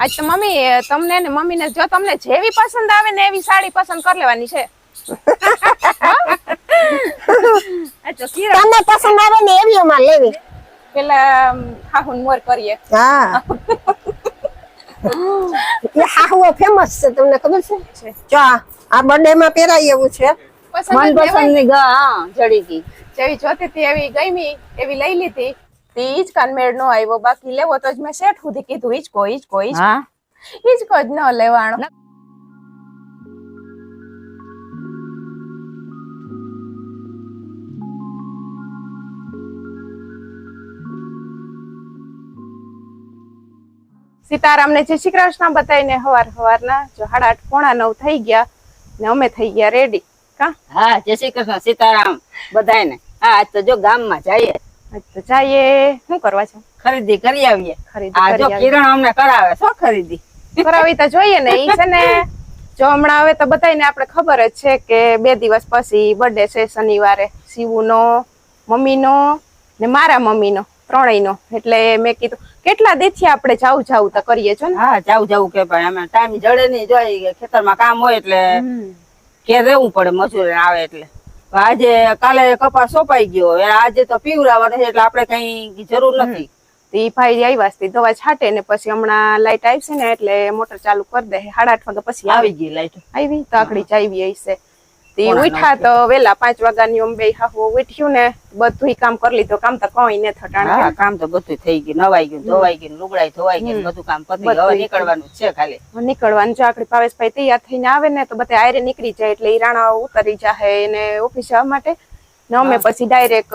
આજ તો મમ્મી તમને ને મમ્મી ને જો તમને જેવી પસંદ આવે ને એવી સાડી પસંદ કરી લેવાની છે. આ તો કિરણ તને પસંદ આવે ને એવી અમારે લેવી. પેલા હાહુન મોર કરીએ. હા. એ હાહુઓ ફેમસ છે તમને ખબર છે? જો આ બર્થડે માં પહેરાય એવું છે. મનપસંદની. ગા હા જડી ગઈ જેવી જોતી હતી એવી ગમી એવી લઈ લીધી. તે ઈજ કાનમેળ નો આવ્યો બાકી લેવો તો જ મેં શેઠ સુધી કીધું ઈજકો ઈજકો ઈજકો હા. ઈજકો જ ન લેવાનો. સીતારામને જય શ્રી કૃષ્ણ બતાવીને હવાર હવારના જો સાડા આઠ પોણા નવ થઈ ગયા ને અમે થઈ ગયા રેડી કા? હા જય શ્રી કૃષ્ણ સીતારામ બધાયને. હા આજ તો જો ગામમાં જઈએ. આજ તો જઈએ શું કરવા છો? ખરીદી કરી આવીએ. ખરીદી આ જો કિરણ અમને કરાવે શું ખરીદી. કરાવી તો જોઈએ ને ઈ છે ને જો હમણાં હવે તો બધાને આપણે ખબર જ છે કે બે દિવસ પછી બર્થડે છે શનિવારે શિવનો મમ્મીનો ને મારા મમ્મીનો ત્રણેયનો. એટલે મેં કીધું કેટલા દેથી આપણે જાવ જાવ તો કરીએ છો ને? હા જાવ જાવ કે ભાઈ અમે ટાઈમ જડે નહીં જોઈ ખેતરમાં કામ હોય એટલે કે રહેવું પડે મજૂર આવે એટલે. આજે કાલે કપાસ સોપાઈ ગયો. હવે આજે તો પીવરાવાનો છે એટલે આપણે કઈ જરૂર નથી. ઈ ભાઈ આવ્યા છે દવા છાંટે ને પછી હમણાં લાઈટ આવશે ને એટલે મોટર ચાલુ કરી દે. સાડા આઠ વાગે પછી આવી આવી. ગઈ લાઈટ. આવી તો આકડી જાવી હશે. તે ઉઠા તો વેલા પાંચ વાગ્યાની ઓમ હાહુ ઉઠ્યું ને બધું કામ કરી લીધું કામ તો કઈ ને થટાણ કામ તો બધું થઈ ગયું નવાઈ ગયું ધોવાઈ ગયું લુગડાઈ ધોવાઈ ગયું બધું કામ પતી હવે નીકળવાનું છે ખાલી. નીકળવાનું જો આકડી ભાવેશભાઈ તૈયાર થઈને આવે ને તો બધા આયરે નીકળી જાય એટલે ઈરાણા રાણા ઉતરી જાય એને ઓફિસ જવા માટે. ને અમે પછી ડાયરેક્ટ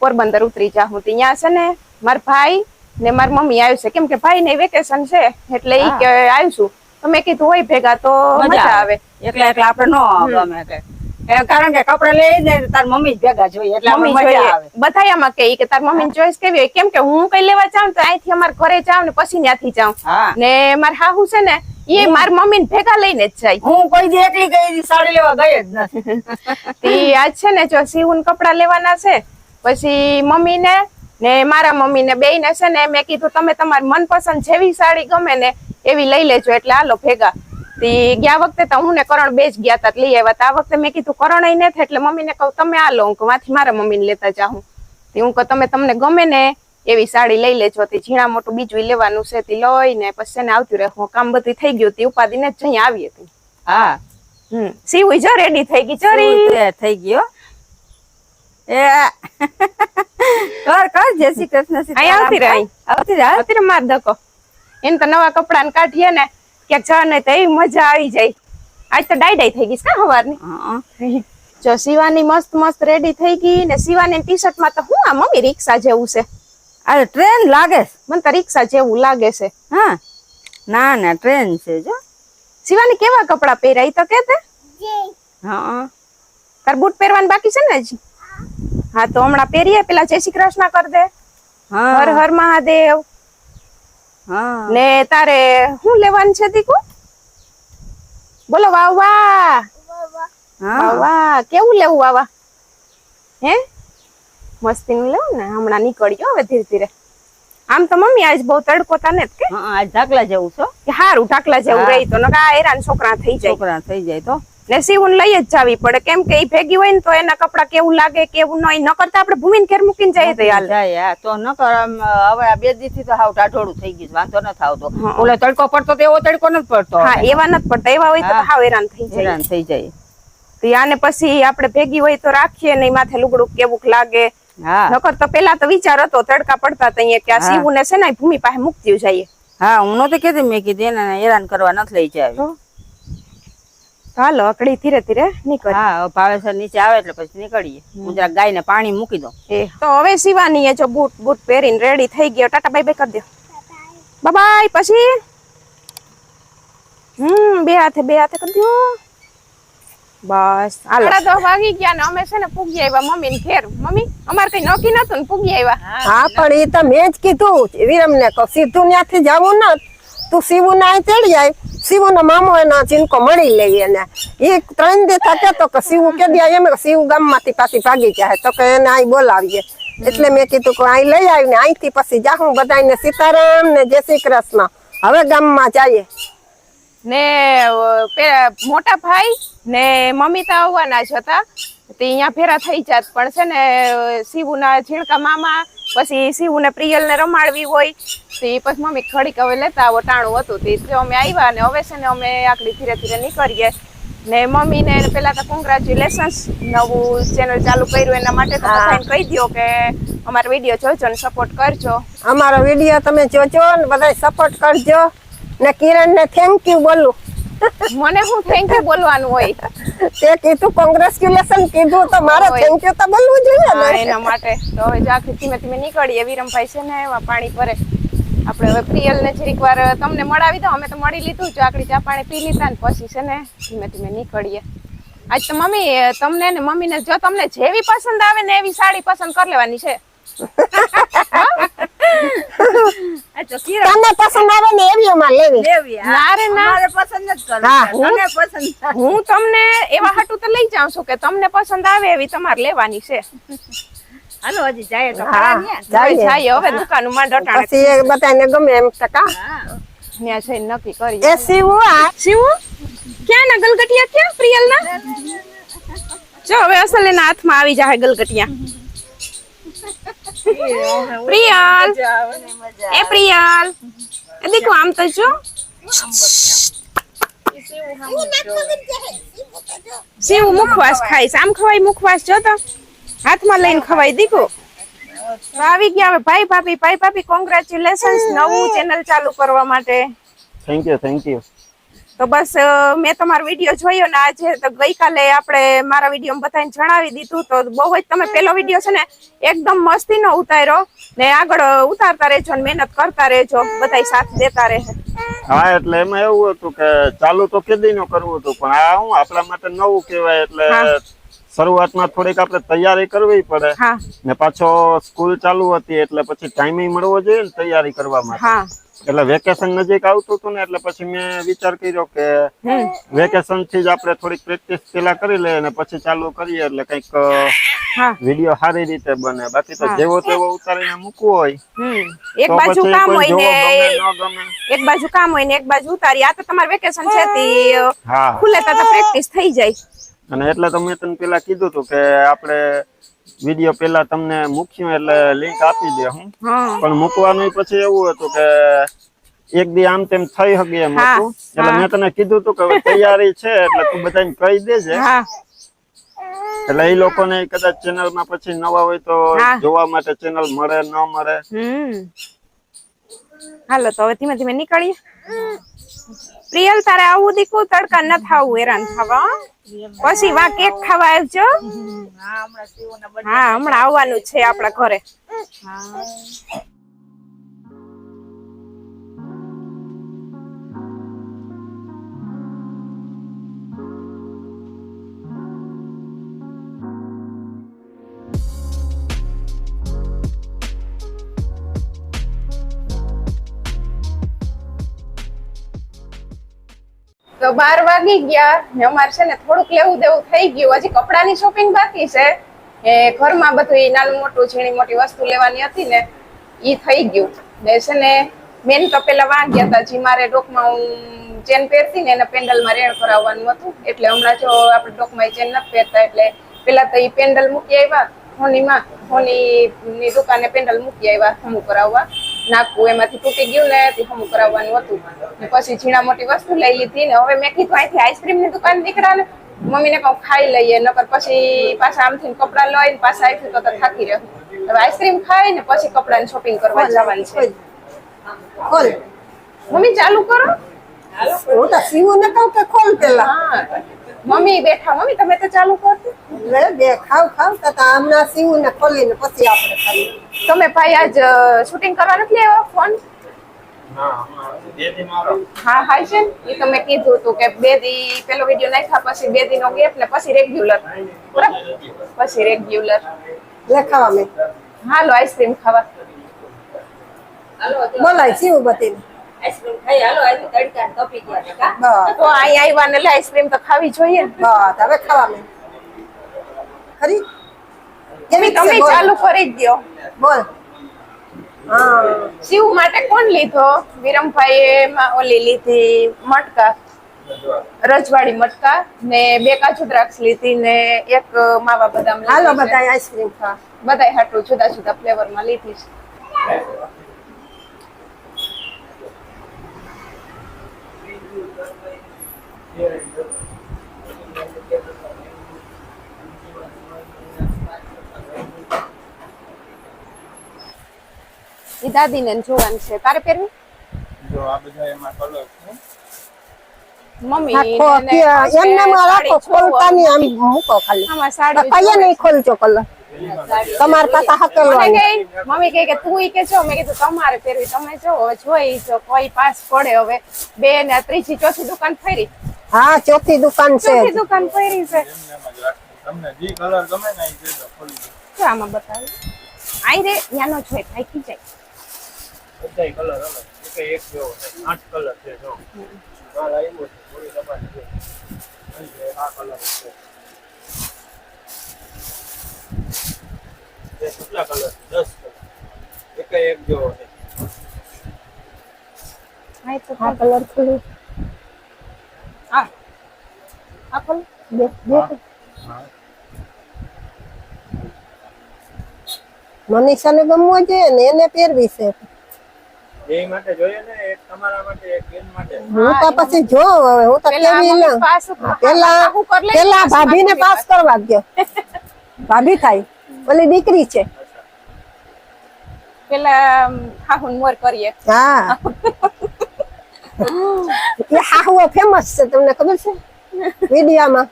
પોરબંદર ઉતરી જાહું. ત્યાં છે ને મારા ભાઈ ને મારી મમ્મી આવ્યું છે. કેમ કે ભાઈ ને વેકેશન છે એટલે ઈ કે કે આવીશું તો મેં કીધું હોય ભેગા તો મજા આવે. એકલા એકલા આપણે નો ગમે કે. કારણ કે કપડા લઈ ને તાર મમ્મી ભેગા જોઈએ એટલે મમ્મી મજા જોઈએ. આવે. બધા એમાં કે કે તાર મમ્મી ચોઈસ કેવી હોય? કેમ કે હું કઈ લેવા જાઉં તો અહીંથી અમારે ઘરે જાઉં ને પછી ત્યાંથી જાઉં. ને મારા હાહુ છે ને એ માર મમ્મી ને ભેગા લઈને જ જાય. હું કોઈ દી એકલી ગઈ સાડી લેવા ગઈ જ નથી. આજ છે ને જો સીવું કપડા લેવાના છે પછી મમ્મી ને ને મારા મમ્મી ને બેય ને છે ને મેં કીધું તમે તમારી મનપસંદ જેવી સાડી ગમે ને એવી લઈ લેજો એટલે હાલો ભેગા. ગયા વખતે તો હું ને કરણ બે જ ગયા તા લઈ આવ્યા તા. આ વખતે મેં કીધું કરણ અહીં નથી. એટલે મમ્મી ને કહું તમે હાલો હું માંથી મારા મમ્મી ને લેતા જાઉં. હું કહું તમે તમને ગમે ને એવી સાડી લઈ લેજો. તે ઝીણા મોટું બીજું લેવાનું છે તે લઈ ને પછી એને આવતી રહે. કામ બધું થઈ ગયું તી ઉપાધિને જ જઈ આવી હતી. હા. હમ. સીવું જો રેડી થઈ ગઈ જરી થઈ ગયો એ. કર કર જય શ્રી કૃષ્ણ સીતારામ. અહીં આવતી રહે, આવતી રહે માર ધકો એને તો નવા કપડા ને કાઢીએ ને ક્યાંક જવા ને તો મજા આવી જાય. આજ તો ડાઈ ડાઈ થઈ ગઈ છે કા હવારની. જો શિવાની મસ્ત મસ્ત રેડી થઈ ગઈ ને શિવાની ટી શર્ટમાં તો હું આ મમ્મી રિક્ષા જેવું છે. આ ટ્રેન લાગે છે. મને તો રિક્ષા જેવું લાગે છે. હા. ના ના ટ્રેન છે જો. શિવાની કેવા કપડા પહેરાય તો કે તે? હા. તાર બૂટ પહેરવાનું બાકી છે ને હજી? હા તો હમણાં પહેરીએ પેલા જય શ્રી કૃષ્ણ કર દે. હર હર મહાદેવ. હા. ને તારે શું લેવાનું છે દીકુ? બોલો વાહ વાહ વાહ વાહ કેવું લેવું વાવા હે? મસ્તી નું લેવું ને? હમણાં નીકળ્યો હવે ધીરે ધીરે. આમ તો મમ્મી આજ બહુ તડકો તને જ કે? હા આજ ઢાકલા જેવું છો? કે હારું ઢાકલા જેવું. રહી તો નકા આ હેરાન છોકરા થઈ જાય. છોકરા થઈ જાય તો? ને સીવું લઈ જ જાવી પડે. કેમ કે એ ભેગી હોય ને તો એના કપડા કેવું લાગે કેવું નહીં ન કરતા આપણે ભૂમિને ઘેર મૂકીને જઈએ તો હાલ. જાય હા તો ન કર હવે આ બેથી તો હાવ ટાઢોળું થઈ ગયું વાંધો ન આવતો. ઓલો તડકો પડતો તો એવો તડકો નથી પડતો હા એવા નથી પડતા. એવા હોય તો. હાવ હેરાન થઈ જાય. હેરાન થઈ જાય. તો આને પછી આપણે ભેગી હોય તો રાખીએ નહીં માથે લુગડું કેવું લાગે. નકર તો પેલા તો વિચાર હતો તડકા પડતા તો અહીંયા કે આ. સીવું ને છે ને ભૂમિ પાસે મૂકતી જઈએ હા હું નતી કીધી મેં કીધી એને હેરાન કરવા નથી લઈ જાય હાલો અકડી ધીરે ધીરે નીકળ. હા ભાવેસર નીચે આવે એટલે પછી નીકળીએ. હું ગાય ને પાણી મૂકી દઉં. એ તો હવે સીવાની એ જો બૂટ બૂટ પહેરીને રેડી થઈ ગયો. ટાટા બાય બાય કરી દો. બાય પછી? હમ બે હાથે બે હાથે કરી દો બસ હાલો. સાડા દસ વાગી ગયા ને અમે છે ને પૂગી આવ્યા મમ્મી ને ઘેર. મમ્મી અમારે કઈ નોકી નતું ને પૂગી આવ્યા. હા પણ એ તો મેં જ કીધું. વિરમ ને કહું સીધું ત્યાંથી જવું ન. તું સીવું ના ચડી જાય. સીવું નો મામો એનો ચિંકો મળી લઈ એને. એ ત્રણ દેતા થતા તો કે સીવું કે દે એમ શિવ ગામમાંથી પાછી ભાગી જાય. તો કે એને અહીં બોલાવીએ. એટલે મેં કીધું કે અહીં લઈ આવીને અહીંથી પછી જાહું બધાને સીતારામ ને જય શ્રી કૃષ્ણ. હવે ગામમાં જઈએ. ને મોટા ભાઈ ને મમ્મી તો આવવાના જ હતા. તે અહીંયા ફેરા થઈ જાત પણ છે ને શિવુના ઝીણકા મામા પછી શિવને પ્રિયલને રમાડવી હોય તે પછી મમ્મી ખડીક હવે લેતા આવો ટાણું હતું તે અમે આવ્યા ને હવે છે ને અમે આકડી ધીરે ધીરે નીકળીએ. ને મમ્મીને પેલા તો કોંગ્રેચ્યુલેશન્સ નવું ચેનલ ચાલુ કર્યું એના માટે તો. બધાને કહી દો કે અમારો વીડિયો જોજો ને સપોર્ટ કરજો. અમારો વીડિયો તમે જોજો ને બધા સપોર્ટ કરજો. ને કિરણ ને થેન્ક યુ બોલું. મને હું થેન્ક યુ બોલવાનું હોય. તે કીધું કોંગ્રેચ્યુલેશન કીધું તો મારે. થેન્ક યુ તો બોલવું જોઈએ ને. એના માટે. તો હવે જાખી ધીમે ધીમે નીકળીએ. વિરમભાઈ છે ને એવા પાણી ભરે. આપણે હવે પ્રિયલ ને જરીક વાર તમને મળાવી દો અમે તો મળી લીધું ચાકડી ચા પાણી પી લીધા ને પછી છે ને ધીમે ધીમે નીકળીએ. આજ તો મમ્મી તમને ને મમ્મીને જો તમને જેવી પસંદ આવે ને એવી સાડી પસંદ કરી લેવાની છે. તમને પસંદ આવે ને એવી અમારે લેવી. લેવી મારે ના રે ના અમારે પસંદ જ કરો મને પસંદ હું તમને એવા હાટુ તો લઈ જાઉં છું કે તમને પસંદ આવે એવી તમારે લેવાની છે. હાલો હજી જાય તો હા, જાય. હવે દુકાનમાં ડટાણે પછી ગમે એમ ટકા ત્યાં જઈને નક્કી કરી એ સીવું આ શિવું? ક્યાં ના ગલગટિયા? ક્યાં? પ્રિયલ ના જો હવે અસલ એના હાથમાં આવી જાય ગલગટિયા. પ્રિયલ. એ પ્રિયલ. એ દેખો આમ તો જો. શિવ મુખવાસ ખાઈશ આમ ખવાય મુખવાસ જો તો. હાથમાં લઈને ખવાય દીકો તો આવી ગયા હવે ભાઈ ભાભી ભાઈ ભાભી કોંગ્રેચ્યુલેશન્સ નવું ચેનલ ચાલુ કરવા માટે. થેન્ક યુ થેન્ક યુ તો બસ મેં તમારો વીડિયો જોયો ને આજે તો ગઈકાલે આપણે મારા વીડિયો બધાને જણાવી દીધું તો બહુ જ તમે પેલો વીડિયો છે ને એકદમ મસ્તીનો ઉતાર્યો ને આગળ ઉતારતા રહેજો ને મહેનત કરતા રહેજો બધા સાથ દેતા રહે. હા એટલે એમાં એવું હતું કે ચાલુ તો કેદી નું કરવું હતું પણ આ હું આપણા માટે નવું કહેવાય એટલે શરૂઆતમાં થોડીક આપણે તૈયારી કરવી પડે ને પાછો સ્કૂલ ચાલુ હતી એટલે પછી ટાઈમિંગ મળવો જોઈએ ને તૈયારી કરવા માટે. હા. એટલે વેકેશન નજીક આવતું હતું ને એટલે પછી મેં વિચાર કર્યો કે વેકેશનથી જ આપણે થોડીક પ્રેક્ટિસ પેલા કરી લઈએ અને પછી ચાલુ કરીએ એટલે કંઈક વીડિયો સારી રીતે બને. બાકી તો જેવો તેવો ઉતારીને મૂકવું હોય. એક બાજુ કામ હોય ને એક બાજુ કામ હોય ને એક બાજુ ઉતારી. આ તો તમારે વેકેશન છે તી હા. ખુલે તો પ્રેક્ટિસ થઈ જાય. અને એટલે તો મેં તને પેલા કીધું હતું કે આપણે વીડિયો પેલા તમને મૂક્યું એટલે લિંક આપી દે હું. પણ મૂકવાનું પછી એવું હતું કે એક દી આમ તેમ થઈ શકે એમ હતું. એટલે મેં તને કીધું હતું કે તૈયારી છે એટલે તું બધાને કહી દેજે. એટલે એ લોકોને કદાચ ચેનલમાં પછી નવા હોય તો જોવા માટે ચેનલ મળે ન મળે. હાલો તો હવે ધીમે ધીમે નીકળીએ. પ્રિયલ તારે આવું દીકું તડકા ન થાવું હેરાન થવા પછી વા કેક ખાવા આવજો. હા હમણાં આવવાનું છે આપણા ઘરે. તો બાર વાગી ગયા ને અમારે છે ને થોડુંક લેવું દેવું થઈ ગયું. હજી કપડાની શોપિંગ બાકી છે. એ ઘરમાં બધું એ નાનું મોટું ઝીણી મોટી વસ્તુ લેવાની હતી ને એ થઈ ગયું. ને છે ને મેન તો પેલા વાગ્યા હતા જી મારે ડોકમાં હું ચેન પહેરતી ને એને પેન્ડલમાં રેણ કરાવવાનું હતું. એટલે હમણાં જો આપણે ડોકમાં ચેન નથી પહેરતા, એટલે પેલા તો એ પેન્ડલ મૂકી આવ્યા હોનીમાં હોની ની દુકાને પેન્ડલ મૂકી આવ્યા હું કરાવવા. નાખવું એમાંથી તૂટી ગયું ને તે હમું કરાવવાનું હતું. ને પછી ઝીણા મોટી વસ્તુ લઈ લીધી ને હવે મેં કીધું અહીંથી આઈસ્ક્રીમની દુકાન નીકળ્યા ને મમ્મીને કહું ખાઈ લઈએ. નકર પછી પાછા આમથી કપડા લઈને પાછા આવી તો થાકી રહ્યો. હવે આઈસ્ક્રીમ ખાઈ ને પછી કપડાની શોપિંગ કરવા જવાની છે. મમ્મી ચાલુ કરો. હું તો સીવું નતો કે ખોલ પેલા? હા. મમ્મી બેઠા મમ્મી તમે તો ચાલુ કરતી લે બે ખાવ ખાવ તો આમના હમણાં સીવું ને ખોલીને પછી આપણે ખાઈ તમે ભાઈ આજ શૂટિંગ કરવા નથી આવ્યા? ફોન? હા હા છે ને. એ તમે કીધું હતું કે બે દી પેલો વીડિયો નાખ્યા પછી બે દી નો ગેપ ને પછી રેગ્યુલર બરાબર? પછી રેગ્યુલર લે ખાવા મેં. હાલો આઈસ્ક્રીમ ખાવા. બોલાય સીવું બતીને આઈસ્ક્રીમ ખાઈ હાલો આજે તો અહીંયા આવ્યા ને આઈસ્ક્રીમ તો ખાવી જોઈએ બસ હવે ખાવા ખરી? કેવી તમે? ચાલુ કરી જ દો બોલ. શિવ માટે કોણ લીધો? વિરમભાઈ ઓલી લીધી મટકા. રજવાડી મટકા ને બે કાજુ દ્રાક્ષ લીધી ને એક માવા બદામ હાલો બધા આઈસ્ક્રીમ ખા. બધાય હાટું જુદા જુદા ફ્લેવરમાં લીધી છે. ઈ દાદીને જોવાનું છે. તારે પહેરવી? જો આ બધા એમાં કલર છે. મમ્મી આખો ને કે એમને માં રાખો ખોલતા નહીં આમ મૂકો ખાલી. આમાં નહીં ખોલજો કલર તમારે પાસે મને મમ્મી કહે કે તું કે છો મેં કીધું તમારે પહેરવી. તમે જો હવે જોઈ જો કોઈ પાસ પડે હવે. બે ને ત્રીજી ચોથી દુકાન ફરી. હા ચોથી દુકાન છે. ચોથી દુકાન પડી છે. તમને જે કલર ગમે ને એ દેજો ખોલી દો. શું આમાં બતાવ્યું આઈ રે યાનો જોઈ થાકી જાય. બધાય કલર અલગ. એક એક જેવો છે આઠ કલર છે જો. માલ આવ્યો છે થોડી દબાણ છે આ કલર છે. કેટલા કલર છે? દસ કલર એક એક જેવો છે. આઈ તો આ કલર આ ખોલ બે બે મનીષાને ગમવું જોઈએ ને એને પહેરવી છે. એ માટે જોઈએ ને એક તમારા માટે એક બેન માટે. હું તો પછી જો હવે હું તો કેવી ના. પાસ પેલા પેલા ભાભીને પાસ કરવા ગયો. ભાભી થાય. ઓલી દીકરી છે. પેલા હાહુન મોર કરીએ. હા. એ હાહુ ફેમસ છે તમને ખબર છે? વિડિયામાં?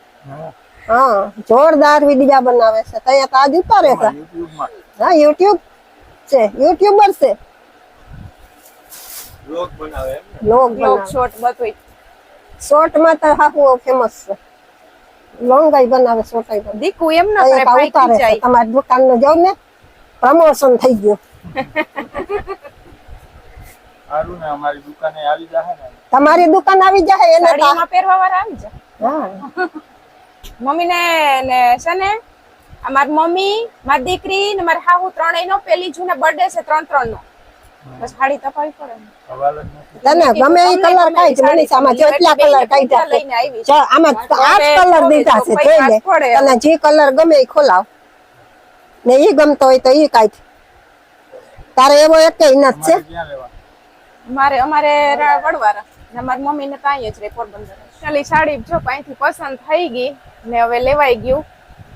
હા. જોરદાર વિડિયા બનાવે છે. ત્યાં તો આજ ઉતારે છે. હા યુટ્યુબ છે. યુટ્યુબર છે. બ્લોગ બનાવે એમ બ્લોગ લોગ શોર્ટ બધું શોર્ટમાં તો હાહુઓ ફેમસ છે. લોંગાઈ બનાવે શોર્ટાઈ બનાવે દીકુ એમ ના કરે ઉતારે જાય. તમારી દુકાન નો જાવ ને પ્રમોશન થઈ ગયું. સારું ને અમારી દુકાને આવી જાહે ને. તમારી દુકાન આવી જાય એને સાડીમાં પહેરવા વાળા આવી જાય હા. મમ્મી ને ને છે ને આ મારી મમ્મી મારી દીકરી ને મારી હાહુ ત્રણેય નો પેલી જૂને બર્થડે છે ત્રણ ત્રણ નો બસ સાડી તપાવી પડે ને. જ ગમે એ કલર કાઈ જ ગમે કલર કાઈ કાઢ્યા લઈને આવી છે આમાં આઠ કલર દીધા છે જોઈ લે. તને જે કલર ગમે એ ખોલાવ. ને ઈ ગમતો હોય તો ઈ કાઢ. તારે એવો એક નથી છે? મારે અમારે વડવારા ને મારી મમ્મી ને ત્યાં જ રે પોરબંદર ચાલી સાડી જો અહીંથી પસંદ થઈ ગઈ ને હવે લેવાઈ ગયું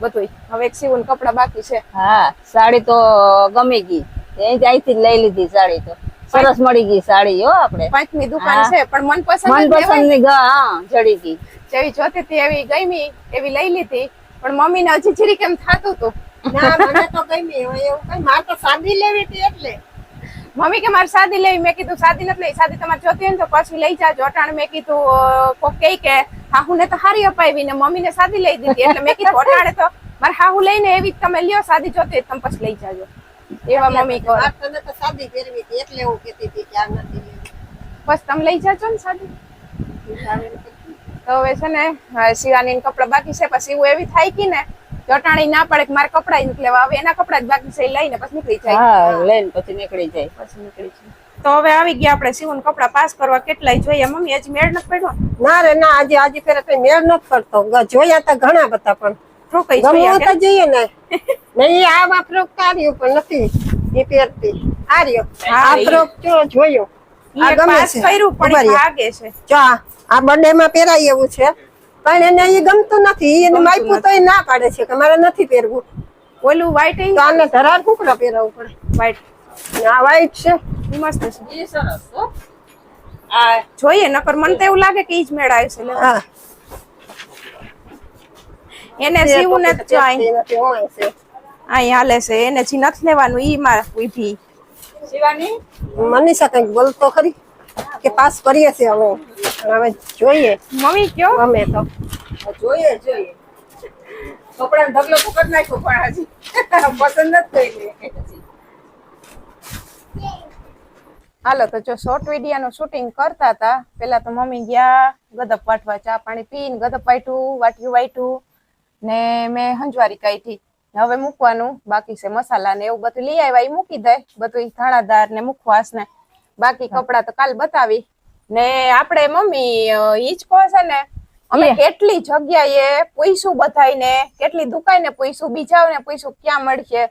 બધું હવે એક સીવું કપડા બાકી છે. હા સાડી તો ગમી ગઈ. એ જ અહીંથી જ લઈ લીધી સાડી તો. સરસ મળી ગઈ સાડી હો આપણે. પાંચમી દુકાન છે પણ મનપસંદ મનપસંદની ગ- હા જડી ગઈ. જેવી જોતી હતી એવી ગમી એવી લઈ લીધી. પણ મમ્મી ને હજી જરી કેમ થાતું હતું ના મને તો ગમી એવું કઈ મારે તો સાંભળી લેવી હતી એટલે. મમ્મી કે મારે શાદી લેવી? મેં કીધું શાદી નથી લઈ શાદી તમારે જોતી હોય ને તો પછી લઈ જાજો. અટાણ મેં કીધું કોક કે હાહુ ને તો હારી અપાવી ને મમ્મી ને શાદી લઈ દીધી. એટલે મેં કીધું અટાણે તો મારે હાહુ લઈને એવી તમે લ્યો સાદી જોતી તમે પછી લઈ જાજો. એવા મમ્મી કહો. તને તો સાદી પહેરવી હતી એટલે હું કહેતી હતી કે આ નથી બસ તમે લઈ જાજો ને સાદી તો હવે છે ને શિવાની કપડા બાકી છે પછી એવું એવી થાય કે ને અટાણી ના પડે મારે કપડા નીકળવા નથી એના કપડા જ બાકી છે લઈને પછી નીકળી જાય. હા લઈને પછી નીકળી જાય. પછી નીકળી જાય. તો હવે આવી ગયા આપણે સીવન કપડા પાસ કરવા કેટલાય જોઈએ? મમ્મી હજી મેળ નથી પડ્યો? ના રે ના આજે આજે ફેરે કઈ મેળ નથી પડતો. જોયા તો ઘણા બધા પણ. ઠોકાઈ જોયા તો જોઈએ ને. નહીં આ વાપરો કાર્યો પણ નથી એ પહેરતી. આર્યો જો જોયો. આ ગમે પાસ છે. કર્યું પણ ભાગે છે. જો આ બર્થડે માં પહેરાય એવું છે. પણ એને એ ગમતું નથી એને ગમતું તો એ ના પાડે છે કે મારે નથી પહેરવું. ઓલું વ્હાઈટ તો આને ધરાર કુકડા પહેરાવવું પડે. વ્હાઈટ આ વ્હાઈટ છે. મસ્ત છે. એ સરસ હો આ જોઈએ નકર મને તો એવું લાગે કે ઈ જ મેળ આવશે છે. હા. એને સીવું ને જો અહીં નથી ઓય છે. હાલે છે. એને જે નથી લેવાનું ઈ માં ઊભી સીવાની મનીષા કઈ બોલતો ખરી? કે પાસ કરીએ છીએ હવે. હવે જોઈએ. મમ્મી કયો? અમે તો. જોઈએ જોઈએ. કપડા ઢગલો પકડ નાખ્યો પણ હજી પસંદ નથી કરી હાલો તો જો શોર્ટ વિડીયાનું શૂટિંગ કરતા હતા પેલા તો મમ્મી ગયા ગદપ વાટવા ચા પાણી પીને ગદપ વાટ્યું વાટ્યું વાટ્યું ને મેં હંજવારી કાઢી હવે મૂકવાનું બાકી છે મસાલા ને એવું બધું લઈ આવ્યા એ મૂકી દે. બધું ધાણાદાર ને મુખવાસ ને બાકી કપડા તો કાલ બતાવી. ને આપણે મમ્મી હિંચકો છે ને અમે. કેટલી જગ્યાએ પૂછ્યું બધાયને કેટલી દુકાને પૂછ્યું બીજાઓને પૂછ્યું ક્યાં મળશે?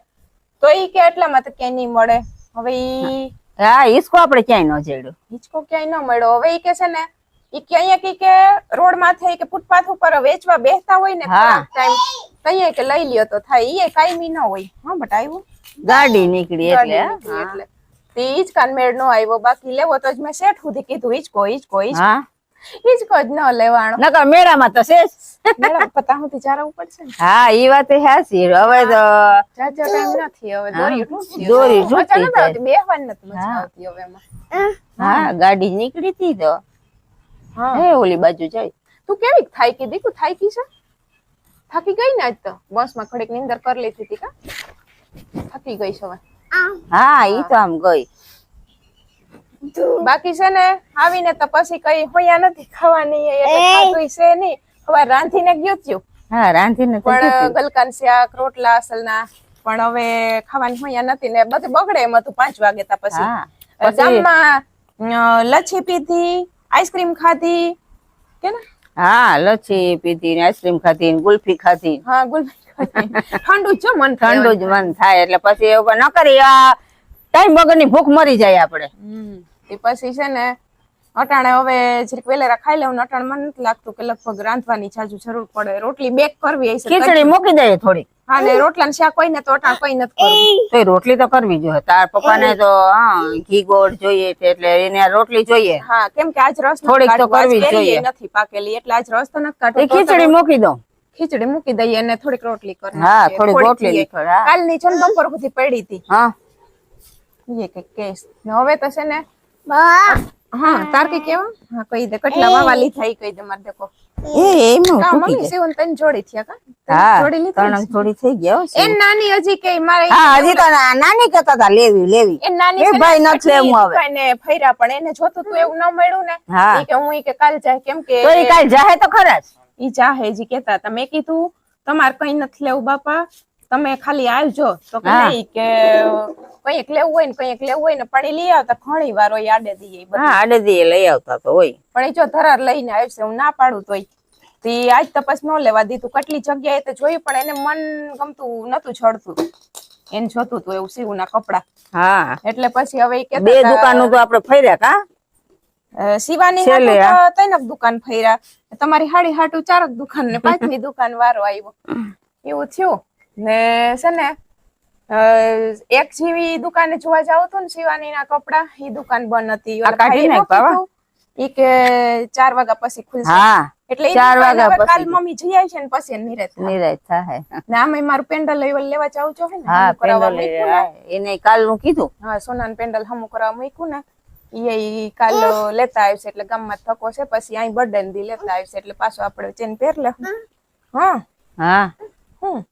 તો ઈ કે એટલામાં તો ક્યાંય નહીં મળે. હવે ઈ હા. ઈસકો આપણે ક્યાંય ન જડ્યો. હિચકો ક્યાંય ન મળ્યો. હવે ઈ કે છે ને ઈ કે અહીંયા કી કે રોડ માથે કે ફૂટપાથ ઉપર વેચવા બેસતા હોય ને ટાઈમ તઈએ કે લઈ લ્યો તો થાય. ઈ કાયમી ન હોય. હા બટ આવ્યું. ગાડી નીકળી એટલે એટલે. તે મેળ નો આવ્યો બાકી લેવો તો જ મેં શેઠ સુધી કીધું ઈજ કોઈ જ કોઈ હા. હિંચકો જ ન લેવાનો. નકર મેળામાં તો છે જ. પતા હું પડશે ને. હા ઈ વાત એ હાચી. હવે તો જાજા ટાઈમ નથી હવે દોરી તૂટતી દોરી તૂટતી નથી આવતી નથી મજા હા. આવતી હવે એમાં. હા ગાડી નીકળી હતી તો. હા. એ ઓલી બાજુ જાય તું કેવી થાય કે દીકુ થાકી છે? થાકી ગઈ ને આજ તો? બસમાં ખડેક નીંદર કરી લીધી હતી કા? થાકી ગઈ છે હવે. હા ઈ તો આમ ગઈ. બાકી છે ને આવીને તો પછી કઈ હોયા નથી ખાવાની એટલે ખાધુંય છે નહીં. હવે રાંધીને ગયું થયું હા રાંધીને પણ. ગલકાન શાક રોટલા અસલના પણ હવે ખાવાની હોયા નથી ને બધું બગડે એમ હતું પાંચ વાગે તા પછી. હા અ, પછી ગામમાં લચ્છી પીધી આઈસ્ક્રીમ ખાધી કે ને? હા લચ્છી પીધી ને આઈસ્ક્રીમ ખાધી ને ગુલ્ફી ખાધી હા ગુલ્ફી ખાધી ઠંડુ જ મન ઠંડુ જ મન થાય એટલે પછી એવું ન કરી આ વગરની ભૂખ મરી જાય આપણે. એ પછી છે ને અટાણે હવે જરીક વેલેરા ખાઈ લેવું અટાણ મને નથી લાગતું કે લગભગ રાંધવાની જાજુ જરૂર પડે. રોટલી બેક કરવી હશે ખીચડી મૂકી દઈએ થોડી હા ને રોટલા ને શાક હોય ને તો અટાણ કોઈ નથી કરવું. તો રોટલી તો કરવી જોઈએ તાર પપ્પા ને તો હા ઘી ગોળ જોઈએ એટલે એને રોટલી જોઈએ. હા કેમ કે આજ રસ થોડીક તો કરવી જોઈએ. નથી પાકેલી એટલે આજ રસ તો નથી તો ખીચડી મૂકી દઉં ખીચડી મૂકી દઈએ અને થોડીક રોટલી કરી હા, થોડીક રોટલી. કાલની છે ને બપોર સુધી પડી હતી. હા. એ કંઈક કેસ હવે તો છે ને હા તાર કે કેવા? હા કહી દે કટલા વાવા લીધા ઈ કહી દે માર દેખો. એ એમાં કા મમ્મી સેવન તન જોડી થયા કા? હા જોડી લીધી ત્રણ જોડી થઈ ગયો એ નાની હજી કે મારે હા હજી તો નાની કહેતા હતા લેવી લેવી. એ નાની એ ભાઈ ન છે હું હવે. દુકાને ફર્યા પણ એને જોતું તું એવું ન મળ્યું ને. એ કે હું કે કાલ જાય કેમ કે તો કાલ જાહે તો ખરા ઈ ચાહે જી કેતા હતા મેં કીધું તમારે કઈ નથી લેવું બાપા. તમે ખાલી આવજો. તો કે નહીં કે કંઈક લેવું હોય ને કંઈક લેવું હોય ને પણ લઈ આવતા ઘણી વાર હોય આડે દઈએ બધું. હા લઈ આવતા તો હોય. પણ એ જો ધરાર લઈને આવશે હું ના પાડું તોય. તી આજ તપાસ ન લેવા દીધું કેટલી જગ્યાએ તો જોયું પણ એને મન ગમતું નતું છોડતું. એને જોતું હતું એવું સીવું ના કપડા. હા. એટલે પછી હવે કે બે દુકાનો તો આપણે ફર્યા કા? શિવાની તો ત્રણ દુકાન ફર્યા. તમારી હાડી હાટુ ચાર જ દુકાન ને પાંચમી દુકાન વારો આવ્યો. એવું થયું. ને છે ને એક જેવી દુકાને જોવા જાવ તો ને શિવાની ના કપડા ઈ દુકાન બંધ હતી. કાઢી નાખ? ઈ કે ચાર વાગ્યા પછી ખુલશે. હા એટલે ચાર વાગ્યા હવે કાલ મમ્મી જઈ આવશે ને પછી એને નિરાંત થાય. ને આમે મારું પેન્ડલ લેવા લેવા છો હે ને હા પેન્ડલ એને કાલનું કાલનું કીધું? હા સોનાનું પેન્ડલ હમું કરવા મૂક્યું ને. ઈ ઈ કાલ લેતા આવશે એટલે ગામમાં થકો છે પછી અહીં બર્થડે દી લેતા આવશે એટલે પાછો આપણે ચેન પહેર લે હા. હા. હું.